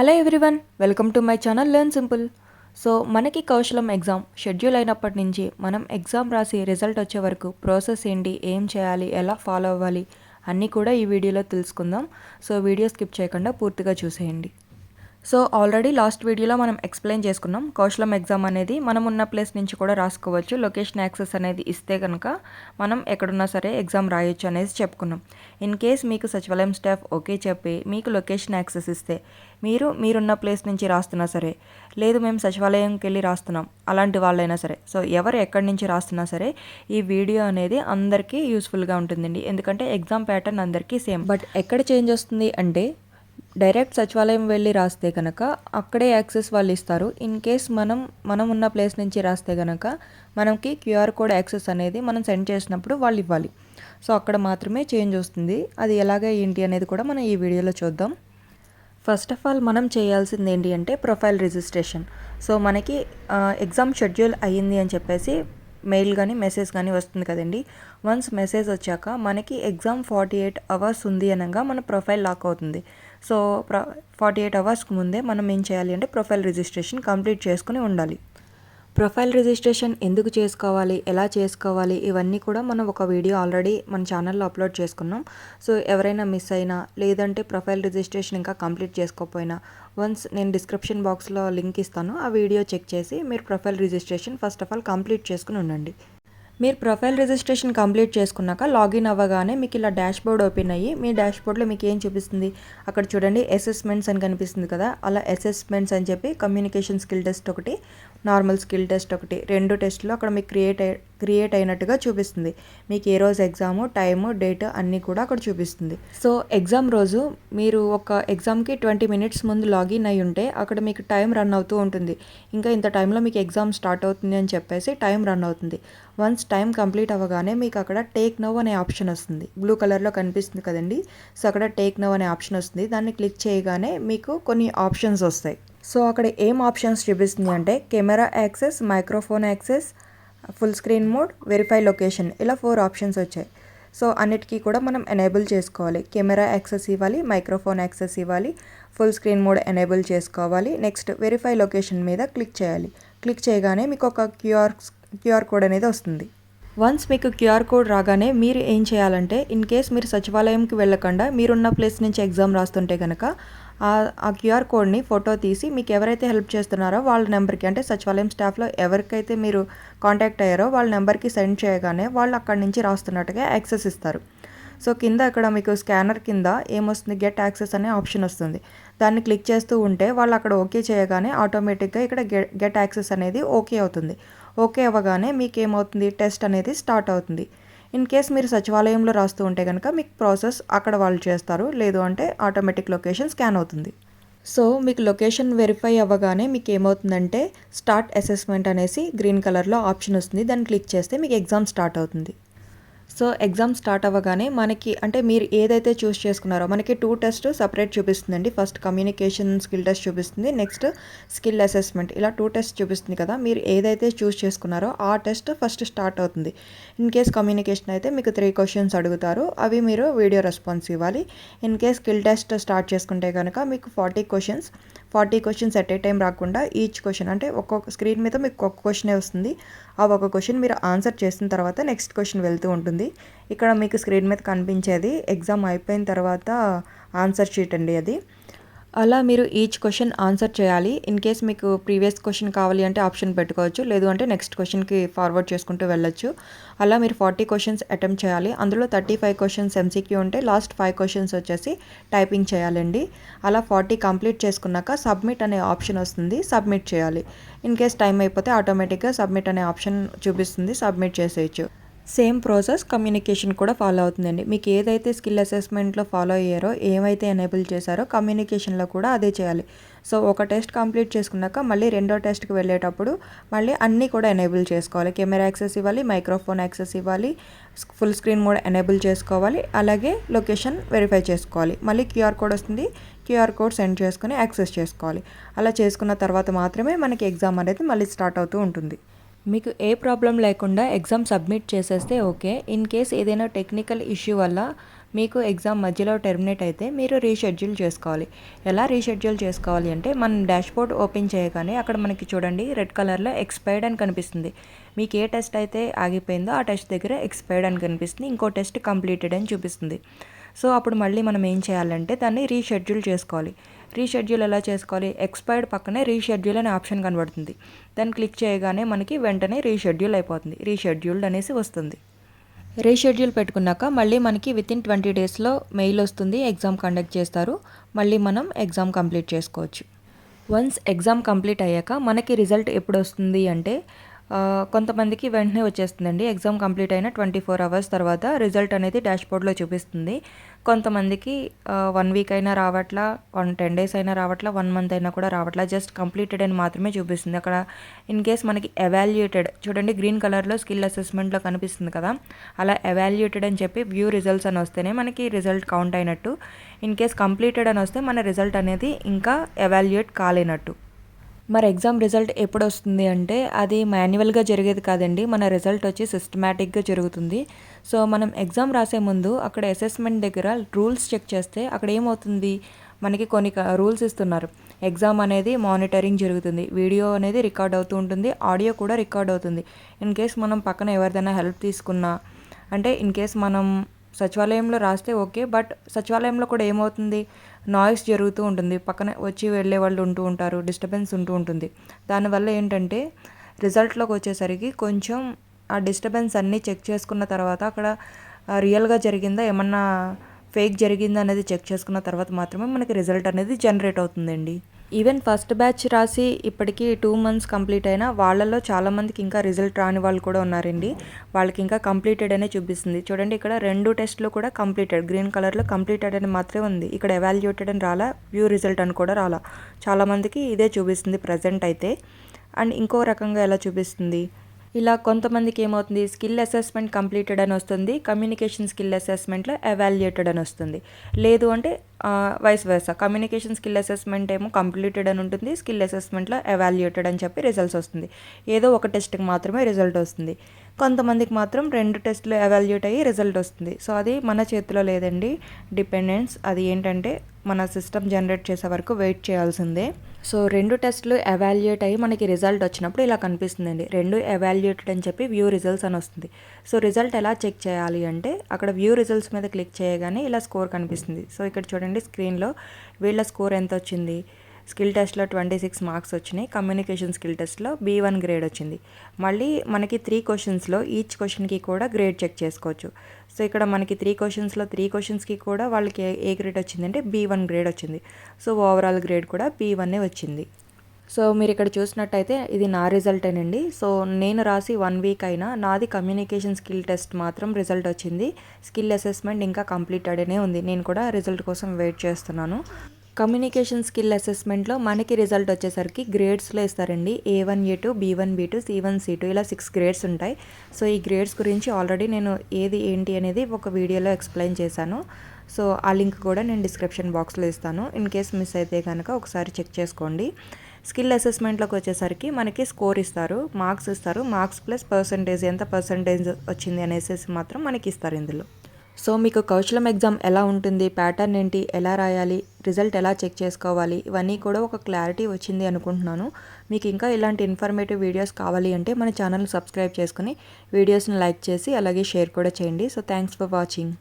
Hello everyone welcome to my channel learn simple so మనకి Kaushalam exam schedule అయినప్పటి నుంచి మనం ఎగ్జామ్ రాసి రిజల్ట్ వచ్చే వరకు ప్రాసెస్ ఏంటి ఏం చేయాలి ఎలా ఫాలో అవ్వాలి అన్నీ కూడా ఈ వీడియోలో తెలుసుకుందాం. సో వీడియో స్కిప్ చేయకుండా పూర్తిగా చూసేయండి. సో ఆల్రెడీ లాస్ట్ వీడియోలో మనం ఎక్స్ప్లెయిన్ చేసుకున్నాం. కౌశలం ఎగ్జామ్ అనేది మనం ఉన్న ప్లేస్ నుంచి కూడా రాసుకోవచ్చు. లొకేషన్ యాక్సెస్ అనేది ఇస్తే కనుక మనం ఎక్కడున్నా సరే ఎగ్జామ్ రాయొచ్చు అనేది చెప్పుకున్నాం. ఇన్ కేస్ మీకు సచివాలయం స్టాఫ్ ఓకే చెప్పి మీకు లొకేషన్ యాక్సెస్ ఇస్తే మీరు మీరున్న ప్లేస్ నుంచి రాస్తున్నా సరే లేదు మేము సచివాలయంకి వెళ్ళి రాస్తున్నాం అలాంటి వాళ్ళైనా సరే సో ఎవరు ఎక్కడి నుంచి రాస్తున్నా సరే ఈ వీడియో అనేది అందరికీ యూస్ఫుల్గా ఉంటుందండి. ఎందుకంటే ఎగ్జామ్ ప్యాటర్న్ అందరికీ సేమ్ బట్ ఎక్కడ చేంజ్ వస్తుంది అంటే డైరెక్ట్ సచివాలయం వెళ్ళి రాస్తే కనుక అక్కడే యాక్సెస్ వాళ్ళు ఇస్తారు. ఇన్ కేస్ మనం మనం ఉన్న ప్లేస్ నుంచి రాస్తే కనుక మనకి క్యూఆర్ కోడ్ యాక్సెస్ అనేది మనం సెండ్ చేసినప్పుడు వాళ్ళు ఇవ్వాలి. సో అక్కడ మాత్రమే చేంజ్ వస్తుంది. అది ఎలాగే ఏంటి అనేది కూడా మనం ఈ వీడియోలో చూద్దాం. ఫస్ట్ ఆఫ్ ఆల్ మనం చేయాల్సింది ఏంటి అంటే ప్రొఫైల్ రిజిస్ట్రేషన్. సో మనకి ఎగ్జామ్ షెడ్యూల్ అయ్యింది అని చెప్పేసి మెయిల్ కానీ మెసేజ్ కానీ వస్తుంది కదండి. వన్స్ మెసేజ్ వచ్చాక మనకి ఎగ్జామ్ ఫార్టీ ఎయిట్ అవర్స్ ఉంది అనగా మన ప్రొఫైల్ లాక్ అవుతుంది. సో ప్ర ఫార్టీ ఎయిట్ అవర్స్కి ముందే మనం ఏం చేయాలి అంటే ప్రొఫైల్ రిజిస్ట్రేషన్ కంప్లీట్ చేసుకుని ఉండాలి. ప్రొఫైల్ రిజిస్ట్రేషన్ ఎందుకు చేసుకోవాలి ఎలా చేసుకోవాలి ఇవన్నీ కూడా మనం ఒక వీడియో ఆల్రెడీ మన ఛానల్లో అప్లోడ్ చేసుకున్నాం. సో ఎవరైనా మిస్ అయినా లేదంటే ప్రొఫైల్ రిజిస్ట్రేషన్ ఇంకా కంప్లీట్ చేసుకోకపోయినా వన్స్ నేను డిస్క్రిప్షన్ బాక్స్లో లింక్ ఇస్తాను ఆ వీడియో చెక్ చేసి మీరు profile registration first of all complete చేసుకుని ఉండండి. మీరు ప్రొఫైల్ రిజిస్ట్రేషన్ కంప్లీట్ చేసుకున్నాక లాగిన్ అవ్వగానే మీకు ఇలా డాష్ బోర్డ్ ఓపెన్ అయ్యి మీ డాష్ బోర్డ్లో మీకు ఏం చూపిస్తుంది? అక్కడ చూడండి అసెస్మెంట్స్ అని కనిపిస్తుంది కదా అలా అసెస్మెంట్స్ అని చెప్పి కమ్యూనికేషన్ స్కిల్ టెస్ట్ ఒకటి నార్మల్ స్కిల్ టెస్ట్ ఒకటి. రెండు టెస్ట్లు అక్కడ మీకు క్రియేట్ క్రియేట్ అయినట్టుగా చూపిస్తుంది. మీకు ఏ రోజు ఎగ్జాము టైము డేట్ అన్నీ కూడా అక్కడ చూపిస్తుంది. సో ఎగ్జామ్ రోజు మీరు ఒక ఎగ్జామ్కి ట్వంటీ మినిట్స్ ముందు లాగిన్ అయి ఉంటే అక్కడ మీకు టైం రన్ అవుతూ ఉంటుంది. ఇంకా ఇంత టైంలో మీకు ఎగ్జామ్ స్టార్ట్ అవుతుంది అని చెప్పేసి టైం రన్ అవుతుంది. వన్స్ టైం కంప్లీట్ అవ్వగానే మీకు అక్కడ టేక్ నవ్ అనే ఆప్షన్ వస్తుంది. బ్లూ కలర్లో కనిపిస్తుంది కదండి. సో అక్కడ టేక్ నవ్ అనే ఆప్షన్ వస్తుంది. దాన్ని క్లిక్ చేయగానే మీకు కొన్ని ఆప్షన్స్ వస్తాయి. సో అక్కడ ఏం ఆప్షన్స్ చూపిస్తుంది అంటే camera access microphone access full screen mode verify location ఇలా ఫోర్ ఆప్షన్స్ వచ్చాయి. సో అన్నిటికీ కూడా మనం ఎనేబుల్ చేసుకోవాలి. కెమెరా యాక్సెస్ ఇవ్వాలి మైక్రోఫోన్ యాక్సెస్ ఇవ్వాలి ఫుల్ స్క్రీన్ మోడ్ ఎనేబుల్ చేసుకోవాలి. నెక్స్ట్ వెరిఫై లొకేషన్ మీద క్లిక్ చేయాలి. క్లిక్ చేయగానే మీకు ఒక క్యూఆర్ క్యూఆర్ కోడ్ అనేది వస్తుంది. వన్స్ మీకు క్యూఆర్ కోడ్ రాగానే మీరు ఏం చేయాలంటే ఇన్ కేస్ మీరు సచివాలయంకి వెళ్ళకుండా మీరున్న ప్లేస్ నుంచి ఎగ్జామ్ రాస్తుంటే కనుక ఆ క్యూఆర్ కోడ్ని ఫోటో తీసి మీకు ఎవరైతే హెల్ప్ చేస్తున్నారో వాళ్ళ నెంబర్కి అంటే సచివాలయం స్టాఫ్లో ఎవరికైతే మీరు కాంటాక్ట్ అయ్యారో వాళ్ళ నెంబర్కి సెండ్ చేయగానే వాళ్ళు అక్కడి నుంచి రాస్తున్నట్టుగా యాక్సెస్ ఇస్తారు. సో కింద అక్కడ మీకు స్కానర్ కింద ఏమొస్తుంది గెట్ యాక్సెస్ అనే ఆప్షన్ వస్తుంది. దాన్ని క్లిక్ చేస్తూ ఉంటే వాళ్ళు అక్కడ ఓకే చేయగానే ఆటోమేటిక్గా ఇక్కడ గెట్ యాక్సెస్ అనేది ఓకే అవుతుంది. ఓకే అవ్వగానే మీకు ఏమవుతుంది టెస్ట్ అనేది స్టార్ట్ అవుతుంది. ఇన్ కేస్ మీరు సచివాలయంలో రాస్తూ ఉంటే కనుక మీకు ప్రాసెస్ అక్కడ వాళ్ళు చేస్తారు. లేదు అంటే ఆటోమేటిక్ లొకేషన్ స్కాన్ అవుతుంది. సో మీకు లొకేషన్ వెరిఫై అవ్వగానే మీకు ఏమవుతుందంటే స్టార్ట్ అసెస్మెంట్ అనేసి గ్రీన్ కలర్లో ఆప్షన్ వస్తుంది. దాన్ని క్లిక్ చేస్తే మీకు ఎగ్జామ్ స్టార్ట్ అవుతుంది. సో ఎగ్జామ్ స్టార్ట్ అవ్వగానే మనకి అంటే మీరు ఏదైతే చూస్ చేసుకున్నారో మనకి టూ టెస్ట్ సపరేట్ చూపిస్తుందండి. ఫస్ట్ కమ్యూనికేషన్ స్కిల్ టెస్ట్ చూపిస్తుంది నెక్స్ట్ స్కిల్ అసెస్మెంట్. ఇలా టూ టెస్ట్ చూపిస్తుంది కదా మీరు ఏదైతే చూస్ చేసుకున్నారో ఆ టెస్ట్ ఫస్ట్ స్టార్ట్ అవుతుంది. ఇన్ కేస్ కమ్యూనికేషన్ అయితే మీకు త్రీ క్వశ్చన్స్ అడుగుతారు అవి మీరు వీడియో రెస్పాన్స్ ఇవ్వాలి. In case skill test start చేసుకుంటే కనుక మీకు forty questions forty questions at a time రాకుండా ఈచ్ క్వశ్చన్ అంటే ఒక్కొక్క స్క్రీన్ మీద మీకు ఒక్క క్వశ్చనే వస్తుంది. ఆ ఒక క్వశ్చన్ మీరు ఆన్సర్ చేసిన తర్వాత నెక్స్ట్ క్వశ్చన్ వెళ్తూ ఉంటుంది. ఇక్కడ మీకు స్క్రీన్ మీద కనిపించేది ఎగ్జామ్ అయిపోయిన తర్వాత ఆన్సర్ షీట్ అండి అది. అలా మీరు ఈచ్ క్వశ్చన్ ఆన్సర్ చేయాలి. ఇన్ కేస్ మీకు ప్రీవియస్ క్వశ్చన్ కావాలి అంటే ఆప్షన్ పెట్టుకోవచ్చు. లేదు అంటే నెక్స్ట్ క్వశ్చన్కి ఫార్వర్డ్ చేసుకుంటూ వెళ్ళొచ్చు. అలా మీరు ఫార్టీ క్వశ్చన్స్ అటెంప్ట్ చేయాలి. అందులో థర్టీ ఫైవ్ క్వశ్చన్స్ ఎంసీక్యూ ఉంటే లాస్ట్ ఫైవ్ క్వశ్చన్స్ వచ్చేసి టైపింగ్ చేయాలండి. అలా ఫార్టీ కంప్లీట్ చేసుకున్నాక సబ్మిట్ అనే ఆప్షన్ వస్తుంది. సబ్మిట్ చేయాలి. ఇన్ కేస్ టైం అయిపోతే ఆటోమేటిక్గా సబ్మిట్ అనే ఆప్షన్ చూపిస్తుంది. సబ్మిట్ చేసేయచ్చు. సేమ్ ప్రాసెస్ కమ్యూనికేషన్ కూడా ఫాలో అవుతుందండి. మీకు ఏదైతే స్కిల్ అసెస్మెంట్లో ఫాలో అయ్యారో ఏమైతే ఎనేబుల్ చేశారో కమ్యూనికేషన్లో కూడా అదే చేయాలి. సో ఒక టెస్ట్ కంప్లీట్ చేసుకున్నాక మళ్ళీ రెండో టెస్ట్కి వెళ్ళేటప్పుడు మళ్ళీ అన్నీ కూడా ఎనేబుల్ చేసుకోవాలి. కెమెరా యాక్సెస్ ఇవ్వాలి మైక్రోఫోన్ యాక్సెస్ ఇవ్వాలి ఫుల్ స్క్రీన్ మోడ్ ఎనేబుల్ చేసుకోవాలి అలాగే లొకేషన్ వెరిఫై చేసుకోవాలి. మళ్ళీ క్యూఆర్ కోడ్ వస్తుంది క్యూఆర్ కోడ్ సెండ్ చేసుకుని యాక్సెస్ చేసుకోవాలి. అలా చేసుకున్న తర్వాత మాత్రమే మనకి ఎగ్జామ్ అనేది మళ్ళీ స్టార్ట్ అవుతూ ఉంటుంది. మీకు ఏ ప్రాబ్లం లేకుండా ఎగ్జామ్ సబ్మిట్ చేసేస్తే ఓకే ఇన్ కేస్ ఏదైనా టెక్నికల్ ఇష్యూ వల్ల మీకు ఎగ్జామ్ మధ్యలో టెర్మినేట్ అయితే మీరు రీషెడ్యూల్ చేసుకోవాలి. ఎలా రీషెడ్యూల్ చేసుకోవాలి అంటే మన డాష్బోర్డ్ ఓపెన్ చేయగానే అక్కడ మనకి చూడండి రెడ్ కలర్లో ఎక్స్పైర్డ్ అని కనిపిస్తుంది. మీకు ఏ టెస్ట్ అయితే ఆగిపోయిందో ఆ టెస్ట్ దగ్గర ఎక్స్పైర్డ్ అని కనిపిస్తుంది. ఇంకో టెస్ట్ కంప్లీటెడ్ అని చూపిస్తుంది. సో అప్పుడు మళ్ళీ మనం ఏం చేయాలంటే దాన్ని రీషెడ్యూల్ చేసుకోవాలి. రీషెడ్యూల్ ఎలా చేసుకోవాలి? ఎక్స్పైర్డ్ పక్కనే రీషెడ్యూల్ అనే ఆప్షన్ కనబడుతుంది. దాన్ని క్లిక్ చేయగానే మనకి వెంటనే రీషెడ్యూల్ అయిపోతుంది. రీషెడ్యూల్డ్ అనేసి వస్తుంది. రీషెడ్యూల్ పెట్టుకున్నాక మళ్ళీ మనకి విత్ ఇన్ ట్వంటీ డేస్లో మెయిల్ వస్తుంది. ఎగ్జామ్ కండక్ట్ చేస్తారు. మళ్ళీ మనం ఎగ్జామ్ కంప్లీట్ చేసుకోవచ్చు. వన్స్ ఎగ్జామ్ కంప్లీట్ అయ్యాక మనకి రిజల్ట్ ఎప్పుడు వస్తుంది అంటే కొంతమందికి వెంటనే వచ్చేస్తుందండి. ఎగ్జామ్ కంప్లీట్ అయిన ట్వంటీ ఫోర్ అవర్స్ తర్వాత రిజల్ట్ అనేది డాష్బోర్డ్లో చూపిస్తుంది. కొంతమందికి వన్ వీక్ అయినా రావట్లా వన్ టెన్ డేస్ అయినా రావట్లా వన్ మంత్ అయినా కూడా రావట్లా జస్ట్ కంప్లీటెడ్ అని మాత్రమే చూపిస్తుంది. అక్కడ ఇన్ కేస్ మనకి ఎవాల్యుయేటెడ్ చూడండి గ్రీన్ కలర్లో స్కిల్ అసెస్మెంట్లో కనిపిస్తుంది కదా అలా ఎవాల్యుయేటెడ్ అని చెప్పి వ్యూ రిజల్ట్స్ అని వస్తేనే మనకి రిజల్ట్ కౌంట్ అయినట్టు. ఇన్ కేస్ కంప్లీటెడ్ అని వస్తే మన రిజల్ట్ అనేది ఇంకా ఎవాల్యుయేట్ కాలేనట్టు. మరి ఎగ్జామ్ రిజల్ట్ ఎప్పుడు వస్తుంది అంటే అది మాన్యువల్గా జరిగేది కాదండి. మన రిజల్ట్ వచ్చి సిస్టమేటిక్గా జరుగుతుంది. సో మనం ఎగ్జామ్ రాసే ముందు అక్కడ అసెస్మెంట్ దగ్గర రూల్స్ చెక్ చేస్తే అక్కడ ఏమవుతుంది మనకి కొన్ని రూల్స్ ఇస్తున్నారు. ఎగ్జామ్ అనేది మానిటరింగ్ జరుగుతుంది. వీడియో అనేది రికార్డ్ అవుతూ ఉంటుంది. ఆడియో కూడా రికార్డ్ అవుతుంది. ఇన్ కేస్ మనం పక్కన ఎవరిదైనా హెల్ప్ తీసుకున్నా అంటే ఇన్ కేస్ మనం సచివాలయంలో రాస్తే ఓకే బట్ సచివాలయంలో కూడా ఏమవుతుంది? నాయిస్ జరుగుతూ ఉంటుంది. పక్కన వచ్చి వెళ్ళే వాళ్ళు ఉంటూ ఉంటారు డిస్టర్బెన్స్ ఉంటూ ఉంటుంది. దానివల్ల ఏంటంటే రిజల్ట్లోకి వచ్చేసరికి కొంచెం ఆ డిస్టర్బెన్స్ అన్నీ చెక్ చేసుకున్న తర్వాత అక్కడ రియల్గా జరిగిందా ఏమన్నా ఫేక్ జరిగిందా అనేది చెక్ చేసుకున్న తర్వాత మాత్రమే మనకి రిజల్ట్ అనేది జనరేట్ అవుతుందండి. ఈవెన్ ఫస్ట్ బ్యాచ్ రాసి ఇప్పటికీ టూ మంత్స్ కంప్లీట్ అయినా వాళ్ళలో చాలామందికి ఇంకా రిజల్ట్ రాని వాళ్ళు కూడా ఉన్నారండి. వాళ్ళకి ఇంకా కంప్లీటెడ్ అనే చూపిస్తుంది. చూడండి ఇక్కడ రెండు టెస్ట్లు కూడా కంప్లీటెడ్ గ్రీన్ కలర్లో కంప్లీటెడ్ అని మాత్రమే ఉంది. ఇక్కడ ఎవాల్యుయేటెడ్ అని రాలా వ్యూ రిజల్ట్ అని కూడా రాలా. చాలామందికి ఇదే చూపిస్తుంది ప్రజెంట్ అయితే. అండ్ ఇంకో రకంగా ఎలా చూపిస్తుంది? ఇలా కొంతమందికి ఏమవుతుంది? స్కిల్ అసెస్మెంట్ కంప్లీటెడ్ అని వస్తుంది. కమ్యూనికేషన్ స్కిల్ అసెస్మెంట్లో ఎవాల్యుయేటెడ్ అని వస్తుంది. లేదు అంటే vice versa. Communication skill assessment ఏమో కంప్లీటెడ్ అని ఉంటుంది. స్కిల్ అసెస్మెంట్లో ఎవాల్యుయేటెడ్ అని చెప్పి రిజల్ట్స్ వస్తుంది. ఏదో ఒక టెస్ట్కి మాత్రమే రిజల్ట్ వస్తుంది. కొంతమందికి మాత్రం రెండు టెస్టులు ఎవాల్యుయేట్ అయ్యి రిజల్ట్ వస్తుంది. సో అది మన చేతిలో లేదండి. డిపెండెన్స్ అది ఏంటంటే మన సిస్టమ్ జనరేట్ చేసే వరకు వెయిట్ చేయాల్సిందే. సో రెండు టెస్టులు ఎవాల్యుయేట్ అయ్యి మనకి రిజల్ట్ వచ్చినప్పుడు ఇలా కనిపిస్తుందండి. రెండు ఎవాల్యుయేటెడ్ అని చెప్పి వ్యూ రిజల్ట్స్ అని వస్తుంది. సో రిజల్ట్ ఎలా చెక్ చేయాలి అంటే అక్కడ వ్యూ రిజల్ట్స్ మీద క్లిక్ చేయగానే ఇలా స్కోర్ కనిపిస్తుంది. సో ఇక్కడ చూడండి స్క్రీన్లో వీళ్ళ స్కోర్ ఎంత వచ్చింది? స్కిల్ టెస్ట్లో ట్వంటీ సిక్స్ మార్క్స్ వచ్చినాయి. కమ్యూనికేషన్ స్కిల్ టెస్ట్లో బీ వన్ గ్రేడ్ వచ్చింది. మళ్ళీ మనకి త్రీ క్వశ్చన్స్లో ఈచ్ క్వశ్చన్కి కూడా గ్రేడ్ చెక్ చేసుకోవచ్చు. సో ఇక్కడ మనకి త్రీ క్వశ్చన్స్లో త్రీ క్వశ్చన్స్కి కూడా వాళ్ళకి ఏ- గ్రేడ్ వచ్చిందంటే బీ వన్ గ్రేడ్ వచ్చింది. సో ఓవరాల్ గ్రేడ్ కూడా బీ వన్నే వచ్చింది. సో మీరు ఇక్కడ చూసినట్టయితే ఇది నా రిజల్టేనండి సో నేను రాసి వన్ వీక్ అయినా నాది కమ్యూనికేషన్ స్కిల్ టెస్ట్ మాత్రం రిజల్ట్ వచ్చింది. స్కిల్ అసెస్మెంట్ ఇంకా కంప్లీటెడ్నే ఉంది. నేను కూడా రిజల్ట్ కోసం వెయిట్ చేస్తున్నాను. కమ్యూనికేషన్ స్కిల్ అసెస్మెంట్లో మనకి రిజల్ట్ వచ్చేసరికి గ్రేడ్స్లో ఇస్తారండి. A one A two B one B two C one C two ఇలా సిక్స్ గ్రేడ్స్ ఉంటాయి. సో ఈ గ్రేడ్స్ గురించి ఆల్రెడీ నేను ఏది ఏంటి అనేది ఒక వీడియోలో ఎక్స్ప్లెయిన్ చేశాను. సో ఆ లింక్ కూడా నేను డిస్క్రిప్షన్ బాక్స్లో ఇస్తాను. ఇన్ కేస్ మిస్ అయితే కనుక ఒకసారి చెక్ చేసుకోండి. స్కిల్ అసెస్మెంట్లోకి వచ్చేసరికి మనకి స్కోర్ ఇస్తారు మార్క్స్ ఇస్తారు. మార్క్స్ ప్లస్ పర్సంటేజ్ ఎంత పర్సంటేజ్ వచ్చింది అనేసి మాత్రం మనకి ఇస్తారు ఇందులో. సో మీకు కౌశలం ఎగ్జామ్ ఎలా ఉంటుంది ప్యాటర్న్ ఏంటి ఎలా రాయాలి రిజల్ట్ ఎలా చెక్ చేసుకోవాలి ఇవన్నీ కూడా ఒక క్లారిటీ వచ్చింది అనుకుంటున్నాను. మీకు ఇంకా ఇలాంటి ఇన్ఫర్మేటివ్ వీడియోస్ కావాలి అంటే మన ఛానల్ సబ్స్క్రైబ్ చేసుకుని వీడియోస్ని లైక్ చేసి అలాగే షేర్ కూడా చేయండి. So thanks for watching